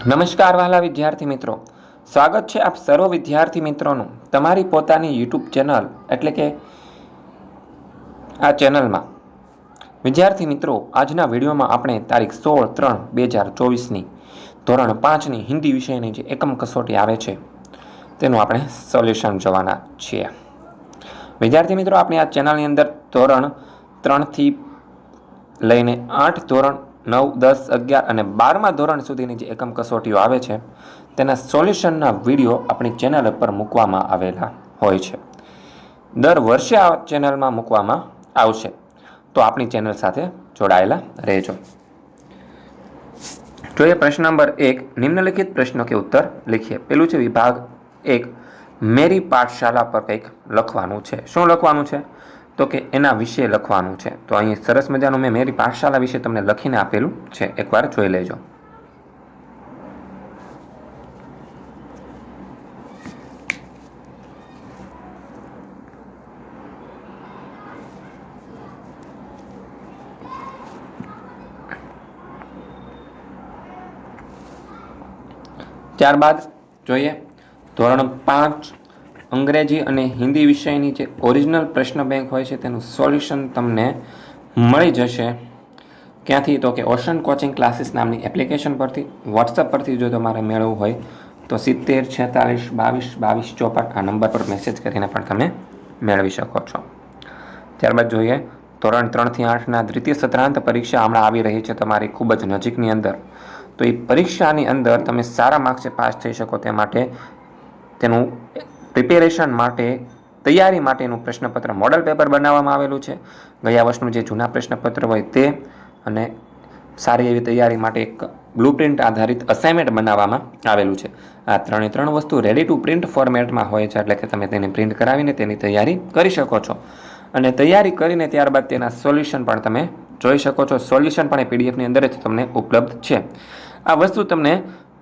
નમસ્કાર વહાલા વિદ્યાર્થી મિત્રો. સ્વાગત છે આપ સર્વ વિદ્યાર્થી મિત્રોનું તમારી પોતાની યુટ્યુબ ચેનલ એટલે કે આ ચેનલમાં. વિદ્યાર્થી મિત્રો, આજના વિડીયોમાં આપણે તારીખ સોળ ત્રણ બે હજાર ચોવીસની ધોરણ પાંચની હિન્દી વિષયની જે એકમ કસોટી આવે છે, તેનું આપણે સોલ્યુશન જોવાના છીએ. વિદ્યાર્થી મિત્રો, આપણે આ ચેનલની અંદર ધોરણ ત્રણથી લઈને આઠ ધોરણ નવ, દસ, અગિયાર અને બારમા ધોરણ સુધીની જે એકમ કસોટીઓ આવે છે, તેના સોલ્યુશનના વીડિયો આપણી ચેનલ પર મૂકવામાં આવેલા હોય છે. દર વર્ષે આ ચેનલમાં મૂકવામાં આવશે. તો આપણી ચેનલ સાથે જોડાયેલા રહેજો. જોઈએ પ્રશ્ન નંબર એક, નિમ્નલિખિત પ્રશ્નો કે ઉત્તર લખીએ. પેલું છે વિભાગ એક, મેરી પાઠશાલા પર કંઈક લખવાનું છે. શું લખવાનું છે? તો કે એના વિશે લખવાનું છે. તો અહીં સરસ મજાનું મેં મેરી પાઠશાલા વિશે તમને લખીને આપેલું છે. એકવાર જોઈ લેજો. ત્યારબાદ જોઈએ ધોરણ પાંચ અંગ્રેજી અને હિન્દી વિષયની જે ઓરિજિનલ પ્રશ્ન બેંક હોય છે, તેનું સોલ્યુશન તમને મળી જશે. ક્યાંથી? તો કે ઓશન કોચિંગ ક્લાસીસ નામની એપ્લિકેશન પરથી વોટ્સઅપ પરથી જો તમારે મેળવવું હોય, તો સિત્તેર, છેતાલીસ, બાવીસ બાવીસ ચોપન આ નંબર પર મેસેજ કરીને પણ તમે મેળવી શકો છો. ત્યારબાદ જોઈએ, ધોરણ ત્રણથી આઠના દ્વિતીય સત્રાંત પરીક્ષા હમણાં આવી રહી છે તમારી ખૂબ જ નજીકની અંદર. તો એ પરીક્ષાની અંદર તમે સારા માર્ક્સે પાસ થઈ શકો તે માટે તેનું પ્રિપેરેશન માટે, તૈયારી માટેનું પ્રશ્નપત્ર મોડલ પેપર બનાવવામાં આવેલું છે. ગયા વર્ષનું જે જૂના પ્રશ્નપત્ર હોય તે અને સારી એવી તૈયારી માટે એક બ્લુ પ્રિન્ટ આધારિત અસાઇનમેન્ટ બનાવવામાં આવેલું છે. આ ત્રણે ત્રણ વસ્તુ રેડી ટુ પ્રિન્ટ ફોર્મેટમાં હોય છે, એટલે કે તમે તેને પ્રિન્ટ કરાવીને તેની તૈયારી કરી શકો છો. અને તૈયારી કરીને ત્યારબાદ તેના સોલ્યુશન પણ તમે જોઈ શકો છો. સોલ્યુશન પણ એ પીડીએફની અંદર જ તમને ઉપલબ્ધ છે. આ વસ્તુ તમને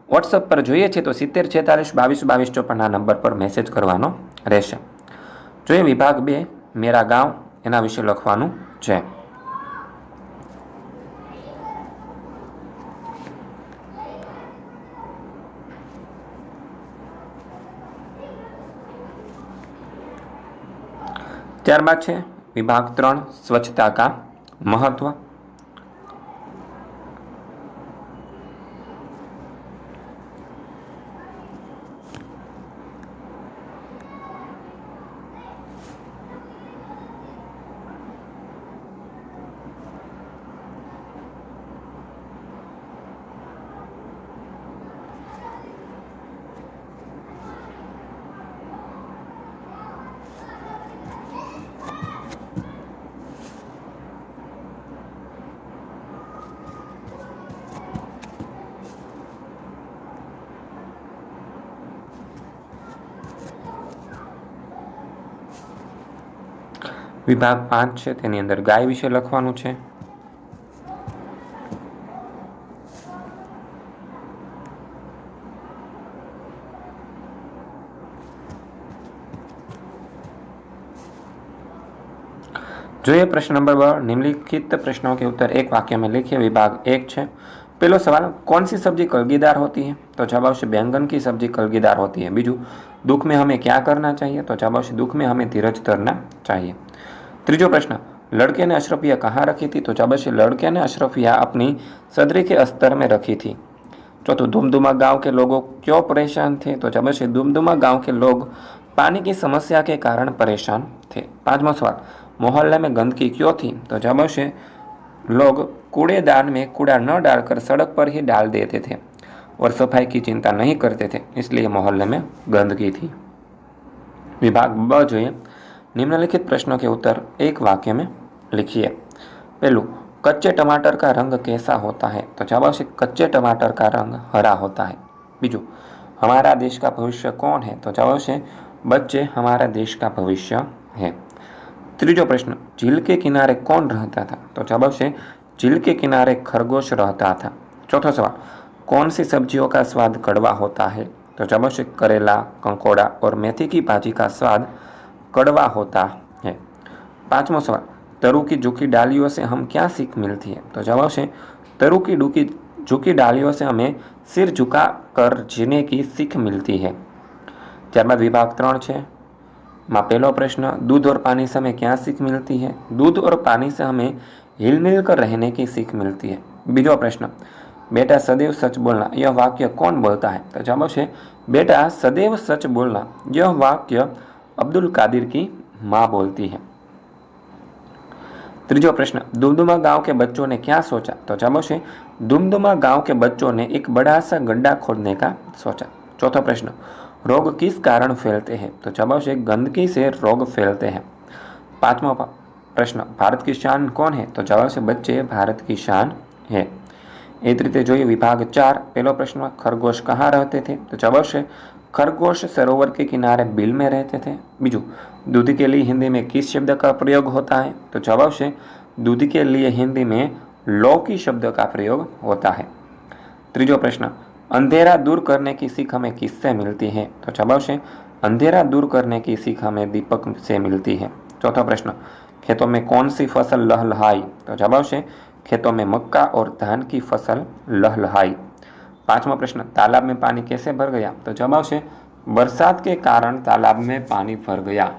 વોટ્સઅપ પર જોઈએ છે તો સિત્તેર, છેતાલીસ, બાવીસ બાવીસ ચોપનના નંબર પર મેસેજ કરવાનો રહેશે. જોઈએ વિભાગ બે, મેરા ગાંવ, એના વિશે લખવાનું છે. ત્યારબાદ છે વિભાગ ત્રણ, સ્વચ્છતા કા મહત્વ? વિભાગ પાંચ છે, તેની અંદર ગાય વિશે લખવાનું છે. જોઈએ પ્રશ્ન નંબર निम्नलिखित प्रश्नों के उत्तर एक वाक्य में लिखिए विभाग एक છે. પહેલો સવાલ કોણ સી સબ્જી કલગીદાર હોતી હે? તો જવાબ આવશે बैंगन की सब्ज़ी कलगीदार होती है બીજું दुख में हमें क्या करना चाहिए तो जवाब આવશે दुख में हमें धीरज धरना चाहिए ત્રીજો प्रश्न लड़के ने अशरफिया कहाँ रखी थी तो जवाब આવશે लड़के ने अशरफिया अपनी सदरी के अस्तर में रखी थी चौथों दुमदुमा गांव के लोगों क्यों परेशान थे तो जवाब આવશે दुमदुमा गांव के लोग पानी की समस्या के कारण परेशान थे पांचवा सवाल मोहल्ले में गंदगी क्यों थी तो जवाब આવશે लोग कूड़ेदान में कूड़ा न डालकर सड़क पर ही डाल देते थे और सफाई की चिंता नहीं करते थे इसलिए मोहल्ले में गंदगी थी विभाग ब જોઈએ निम्नलिखित प्रश्नों के उत्तर एक वाक्य में लिखिए पहलू कच्चे टमाटर का रंग कैसा होता है तो जवाब આવશે कच्चे टमाटर का रंग हरा होता है બીજું हमारा देश का भविष्य कौन है तो जवाब આવશે बच्चे हमारा देश का भविष्य है ત્રીજો પ્રશ્ન झील के किनारे कौन रहता था तो जवाब આવશે झील के किनारे खरगोश रहता था चौथा सवाल कौन सी सब्जियों का स्वाद कड़वा होता है तो जवाब આવશે करेला कंकोड़ा और मेथी की भाजी का स्वाद कड़वा होता है पांचवा सवाल तरु की जूकी डालियों से हम क्या सीख मिलती है तो जवाब આવશે तरु की डूकी झुकी डालियों से हमें सिर झुका कर जीने की सीख मिलती है ત્યારબાદ વિભાગ ત્રણ છે માં પહેલો પ્રશ્ન दूध और पानी से हमें क्या सीख मिलती है दूध और पानी से हमें हिल मिल कर रहने की सीख मिलती है બીજો પ્રશ્ન बेटा सदैव सच बोलना यह वाक्य कौन बोलता है तो जवाब છે बेटा सदैव सच बोलना यह वाक्य अब्दुल कादिर की माँ बोलती है ત્રીજો प्रश्न दुमदुमा गांव के बच्चों ने क्या सोचा तो जवाब છે दुमदुमा गांव के बच्चों ने एक बड़ा सा गड्ढा खोदने का सोचा चौथा प्रश्न रोग किस कारण फैलते हैं तो जवाब છે गंदगी से रोग फैलते हैं पांचवा प्रश्न भारत की शान कौन है तो जवाब છે बच्चे भारत की शान है એ જ રીતે જોઈએ વિભાગ ચાર પહેલો પ્રશ્ન खरगोश कहाँ रहते थे तो जवाब છે खरगोश सरोवर के किनारे बिल में रहते थे। बीजू, दूध के लिए हिंदी में किस शब्द का प्रयोग होता है? तो जवाब से, दूध के लिए हिंदी में लौकी शब्द का प्रयोग होता है। त्रीजो प्रश्न, अंधेरा दूर करने की सीख हमें किससे मिलती है? तो जवाब से, अंधेरा दूर करने की सीख हमें दीपक से मिलती है। चौथा प्रश्न, खेतों में कौन सी फ़सल लहलहाई? तो जवाब से, खेतों में मक्का और धान की फ़सल लहलहाई। पांचवा प्रश्न तालाब में पानी कैसे भर गया तो जवाब છે बरसात के कारण तालाब में पानी भर गया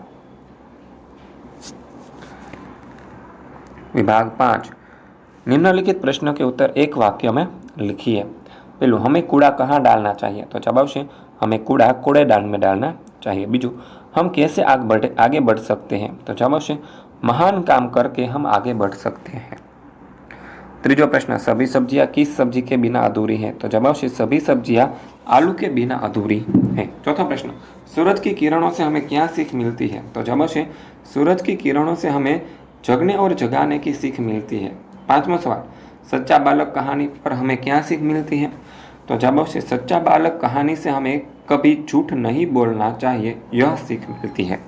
विभाग पाँच निम्नलिखित प्रश्नों के उत्तर एक वाक्य में लिखिए पेलू हमें कूड़ा कहाँ डालना चाहिए तो जवाब છે हमें कूड़ा कूड़ेदान में डालना चाहिए बीजू हम कैसे आगे बढ़े आगे बढ़ सकते हैं तो जवाब છે महान काम करके हम आगे बढ़ सकते हैं ત્રીજો પ્રશ્ન सभी सब्जियां किस सब्जी के बिना अधूरी है तो जवाब છે सभी सब्जियां आलू के बिना अधूरी है चौथा प्रश्न सूरज की किरणों से हमें क्या सीख मिलती है तो जवाब છે सूरज की किरणों से हमें जगने और जगाने की सीख मिलती है पांचवा सवाल सच्चा बालक कहानी पर हमें क्या सीख मिलती है तो जवाब છે सच्चा बालक कहानी से हमें कभी झूठ नहीं बोलना चाहिए यह सीख मिलती है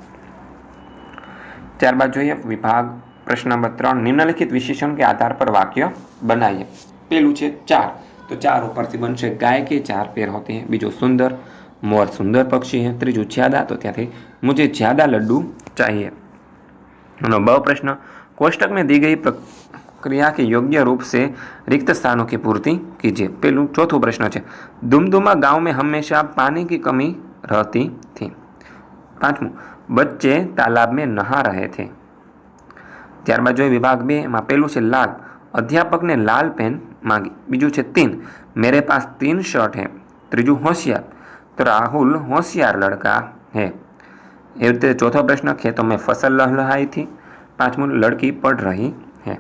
ત્યારબાદ જોઈએ વિભાગ પ્રશ્ન નંબર ત્રણ, નિમ્નલિખિત વિશેષણ કે આધાર પર વાક્ય બનાવીએ. પહેલું चार तो चार ऊपर से बन गाय के चार પેર होते हैं बीजो सुंदर मोर सुंदर पक्षी है तीजू ज़्यादा तो त्या मुझे ज़्यादा लड्डू चाहिए नौ प्रश्न कोष्टक में दी गई प्रक्रिया के योग्य रूप से रिक्त स्थानों की पूर्ति कीजिए पेलू चौथो प्रश्न है दुमदुमा गाँव में हमेशा पानी की कमी रहती थी पांचवों बच्चे तालाब में नहा रहे थे ત્યારબાદ જોઈએ વિભાગ બે એમાં પહેલું છે લાલ, અધ્યાપકને લાલ પેન માંગી. બીજું છે તીન, મેરે પાસ તીન શર્ટ હે. ત્રીજું હોશિયાર. તો રાહુલ હોશિયાર લડકા હે. એવી રીતે ચોથો પ્રશ્ન ખેતો મેં ફસલ લહલહાઈ થી પાંચમું લડકી પડ રહી હે.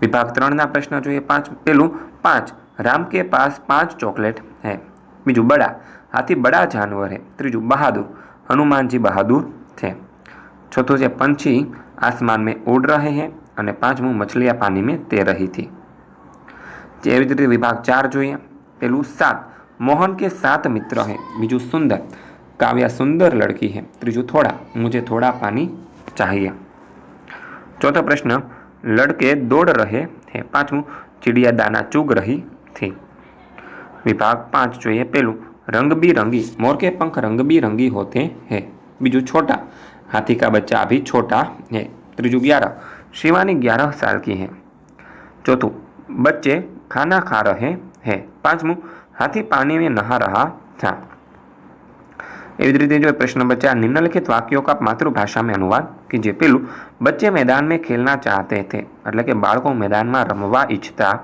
વિભાગ ત્રણના પ્રશ્ન જોઈએ પાંચ, પેલું પાંચ, રામ કે પાસ પાંચ ચોકલેટ હે. બીજું બડા, હાથી બડા જાનવર હે. ત્રીજું બહાદુર, હનુમાનજી બહાદુર છે. ચોથું છે પંછી आसमान में उड़ रहे हैं पांचमू मछलियाँ पानी में तैर रही थी विभाग चार जो पेलू सात मोहन के सात मित्र हैं बीजू सुंदर काव्या सुंदर लड़की है तीजू थोड़ा मुझे थोड़ा पानी चाहिए चौथा प्रश्न लड़के दौड़ रहे हैं पांचमू चिड़िया दाना चूग रही थी विभाग पाँच जो है पेलू रंग बिरंगी मोर के पंख रंग बिरंगी होते हैं बीजू छोटा हाथी का बच्चा अभी छोटा है त्रिजू ग्यारह शिवानी ग्यारह साल की है चौथों बच्चे खाना खा रहे हैं पांचवं હાથી પાણીને નહા રહ્યા હતા એવી રીતે જો પ્રશ્ન નંબર ચાર નિમ્નલિખિત વાક્યો કા માતૃભાષામાં અનુવાદ કે જે પેલું બચ્ચે મેદાન મેં ખેલના ચાહતે થે એટલે કે બાળકો મેદાનમાં રમવા ઈચ્છતા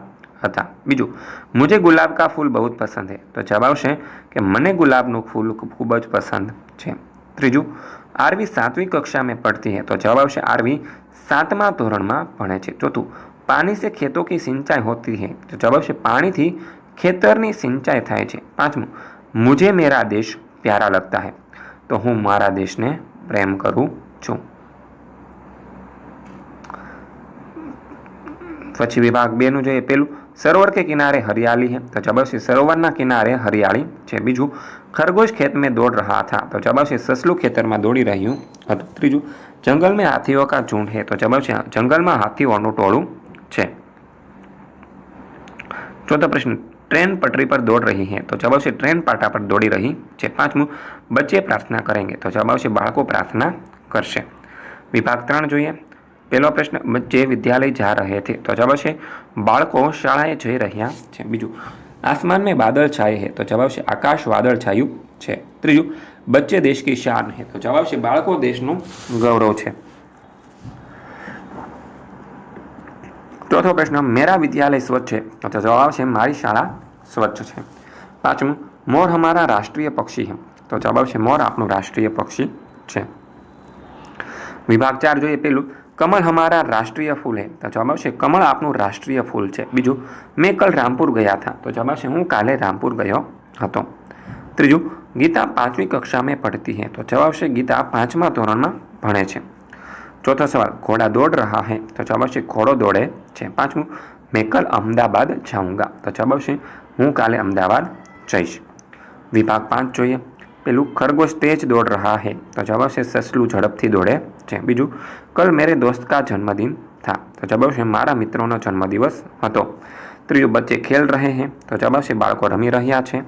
હતા બીજું મુજે ગુલાબ કા ફૂલ બહુ પસંદ હે તો જવાબ આવશે કે મને ગુલાબનું ફૂલ ખૂબ જ પસંદ છે ત્રીજું આરવી સાતમી कक्षा में पढ़ती है तो जवाब આવશે આરવી સાતમા ધોરણમાં ભણે છે. ચોથું પાણી સે ખેતો કી સિંચાઈ હોતી હે? તો જવાબ આવશે પાણીથી ખેતરની સિંચાઈ થાય છે. પાંચમું, મુજે મેરા દેશ પ્યારા લગતા હે? તો હું મારા દેશને પ્રેમ કરું છું. પછી વિભાગ બેનું જોઈએ પેલું સરોવર કે કિનારે હરિયાળી है તો જવાબ છે સરોવરના કિનારે હરિયાળી છે બીજું ખરગોશ ખેત में दौड़ रहा था તો જવાબ છે સસલું ખેતરમાં દોડી રહ્યું હતું ત્રીજું જંગલ में हाथियों का झुंड है તો જવાબ છે જંગલમાં હાથીઓનું ટોળું છે ચોથો પ્રશ્ન ट्रेन पटरी पर दौड़ रही है तो जवाब से ट्रेन पाटा पर दौड़ी रही છે પાંચમું બચ્ચે પ્રાર્થના કરેંગે તો જવાબ આવશે બાળકો પ્રાર્થના કરશે વિભાગ ત્રણ જોઈએ પહેલો પ્રશ્ન, જે વિદ્યાલય જા રહે છે. તો જવાબ છે બાળકો શાળાએ જઈ રહ્યા છે. બીજું આસમાન મેં બાદલ હે. તો જવાબ છે આકાશ વાદળ છાયું છે. ત્રીજું, બચ્ચે દેશ કી શાન હે. તો જવાબ છે બાળકો દેશનું ગૌરવ છે. ચોથો પ્રશ્ન, મેરા વિદ્યાલય સ્વચ્છ છે. તો જવાબ છે મારી શાળા સ્વચ્છ છે. પાંચમું, મોર અમારા રાષ્ટ્રીય પક્ષી છે તો જવાબ છે મોર આપણું રાષ્ટ્રીય પક્ષી છે. વિભાગ ચાર જોઈએ પેલું કમલ હમારા રાષ્ટ્રીય ફૂલ હે. તો જવાબ આવશે કમળ આપનું રાષ્ટ્રીય ફૂલ છે. બીજું, મેં કલ રામપુર ગયા હતા તો જવાબ આવશે હું કાલે રામપુર ગયો હતો. ત્રીજું, ગીતા પાંચમી કક્ષા મેં પડતી હે. તો જવાબ આવશે ગીતા પાંચમા ધોરણમાં ભણે છે. ચોથો સવાલ, ઘોડા દોડ રહા હે. તો જવાબ આવશે ઘોડો દોડે છે. પાંચમું, મેં કલ અમદાવાદ જાઉંગા. તો જવાબ આવશે હું કાલે અમદાવાદ જઈશ. વિભાગ પાંચ જોઈએ. પેલું, ખરગોશ તેજ દોડ રહા હે. તો જવાબ આવશે સસલું ઝડપથી દોડે છે. બીજું કલ મેરે દોસ્ત કા જન્મદિન થા તો જવાબ મારા મિત્રોનો જન્મદિવસ હતો। ત્રીજું બચ્ચે ખેલ રહે હે તો જવાબ બાળકો રમી રહ્યા છે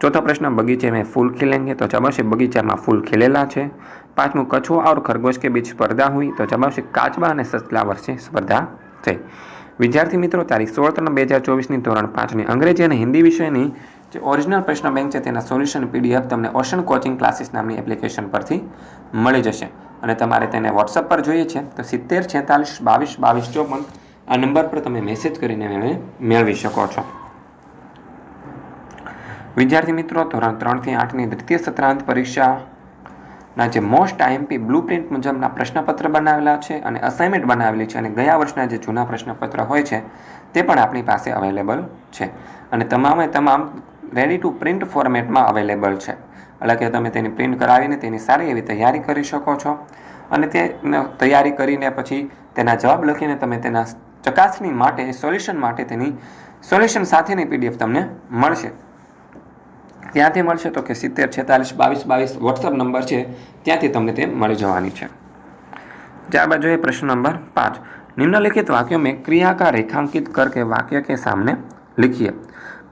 ચોથો પ્રશ્ન બગીચે મેં ફૂલ ખીલેંગે તો જવાબ બગીચામાં ફૂલ ખીલેલા છે પાંચમું કછુઆ और ખરગોશ કે बीच સ્પર્ધા हुई। તો જવાબ કાચબા અને સસલા વર્ષે સ્પર્ધા થઈ વિદ્યાર્થી મિત્રો તારીખ સોળ ત્રણ બે હજાર ચોવીસની ધોરણ પાંચની અંગ્રેજી અને હિન્દી વિષયની જે ઓરિજિનલ પ્રશ્ન બેંક છે તેના સોલ્યુશન પીડીએફ તમને ઓશન કોચિંગ ક્લાસીસ નામની એપ્લિકેશન પરથી મળી જશે. અને તમારે તેને વોટ્સઅપ પર જોઈએ છે, તો સિત્તેર છેતાલીસ બાવીસ બાવીસ ચોપન આ નંબર પર તમે મેસેજ કરીને મેળવી મેળવી શકો છો. વિદ્યાર્થી મિત્રો, ધોરણ ત્રણથી આઠની દ્વિતીય સત્રાંત પરીક્ષાના જે મોસ્ટ આઈએમપી બ્લુ પ્રિન્ટ મુજબના પ્રશ્નપત્ર બનાવેલા છે અને અસાઇનમેન્ટ બનાવેલી છે અને ગયા વર્ષના જે જૂના પ્રશ્નપત્ર હોય છે, તે પણ આપણી પાસે અવેલેબલ છે. અને તમામે તમામ રેડી ટુ પ્રિન્ટ ફોર્મેટમાં અવેલેબલ છે. એટલે કે તમે તેની પ્રિન્ટ કરાવીને તેની સારી એવી તૈયારી કરી શકો છો અને તે તૈયારી કરીને પછી તેના જવાબ લખીને તમે તેના ચકાસણી માટે સોલ્યુશન માટે તેની સોલ્યુશન સાથેની પીડીએફ તમને મળશે ત્યાંથી મળશે તો કે સિત્તેર છેતાલીસ બાવીસ બાવીસ વોટ્સઅપ નંબર છે ત્યાંથી તમને તે મળી જવાની છે ત્યારબાદ જોઈએ પ્રશ્ન નંબર પાંચ निम्नलिखित वाक्यों में क्रिया का रेखांकित करके वाक्य के सामने लिखिए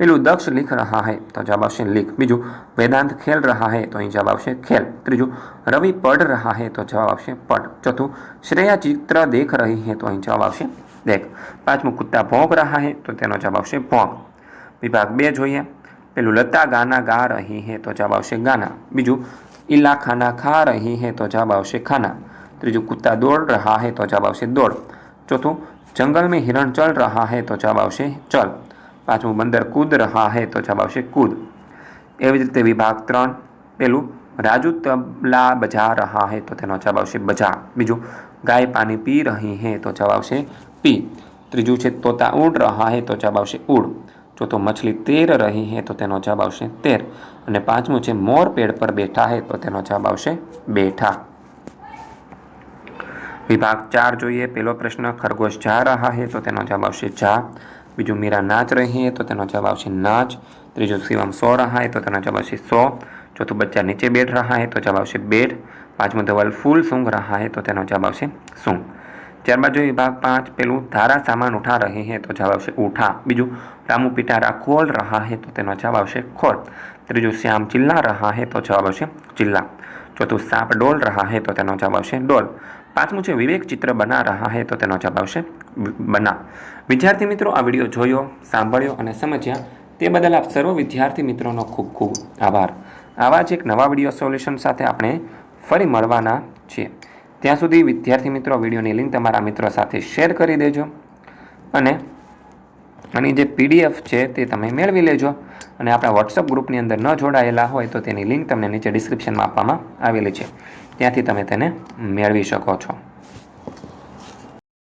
पेलु दक्ष लिख रहा है तो जवाब आवश्यक लिख। बीजु, वेदांत खेल रहा है तो अँ जवाब आवश्यक खेल। तीजु रवि पढ़ रहा है तो जवाब आवश्यक पढ़। चौथु, श्रेया चित्र देख रही है तो अँ जवाब आवश्यक देख। पांचमू, कूत्ता भोंक रहा है तो जवाब आवश्यक भोंक। विभाग बे जो पेलू, लता गाना गा रही है तो जवाब आवश्यक गाना। बीजू ईला खाना खा रही है तो जवाब आवश्यक खाना। तीजू कूत्ता दौड़ रहा है तो जवाब आवश्यक दौड़। चौथों, जंगल में हिरण चल रहा है तो जवाब आवश्यक चल। પાંચમું બંદર કુદ રહા હે તો જવાબ આવશે કુદ. એવી જ રીતે વિભાગ ત્રણ પહેલું રાજુ તબલા બજા રહા હે તો તેનો જવાબ આવશે બજા. બીજું, ગાય પાણી પી રહી હે તો જવાબ આવશે પી. ત્રીજું છે, તોતા ઉડ રહા હે તો જવાબ આવશે ઉડ ચોથો, મછલી તેર રહી હે તો તેનો જવાબ આવશે તેર. અને પાંચમું છે, મોર પેડ પર બેઠા હે તો તેનો જવાબ આવશે બેઠા. વિભાગ ચાર જોઈએ પહેલો પ્રશ્ન, ખરગોશ જા રહા હે તો તેનો જવાબ આવશે જા. બીજું મીરા નાચ રહી તો તેનો જવાબ આવશે નાચ ત્રીજું શિવમ સો રહા તો તેનો જવાબ આવશે સો ચોથું બચ્ચા નીચે બેઠ રહા હે તો જવાબ આવશે બેઠ પાંચમું ધવલ ફૂલ સૂંઘ રહા હે તો તેનો જવાબ આવશે સૂંઘ ત્યારબાદ જો વિભાગ પાંચ પેલું ધારા સામાન ઉઠા રહે હે તો જવાબ આવશે ઉઠા બીજું રામુ પિટારા ખોલ રહા હે તો તેનો જવાબ આવશે ખોલ ત્રીજું શ્યામ ચિલ્લા રહા હે તો જવાબ આવશે ચિલ્લા ચોથું સાપ ડોલ રહા હે તો તેનો જવાબ આવશે ડોલ પાંચમું છે, વિવેક ચિત્ર બના રહા હે તો તેનો જવાબ આવશે, બના. વિદ્યાર્થી મિત્રો, આ વીડિયો જોયો, સાંભળ્યો અને સમજ્યા તે બદલ આપ સર્વ વિદ્યાર્થી મિત્રોનો ખૂબ ખૂબ આભાર. આવા જ એક નવા વીડિયો સોલ્યુશન સાથે આપણે ફરી મળવાના છીએ. ત્યાં સુધી વિદ્યાર્થી મિત્રો વિડીયોની લિંક તમારા મિત્રો સાથે શેર કરી દેજો અને આની જે પીડીએફ છે તે તમે મેળવી લેજો અને આપણા વોટ્સઅપ ગ્રુપની અંદર ન જોડાયેલા હોય તો તેની લિંક તમને નીચે ડિસ્ક્રિપ્શનમાં આપવામાં આવેલી છે. ત્યાંથી તમે તેને મેળવી શકો છો.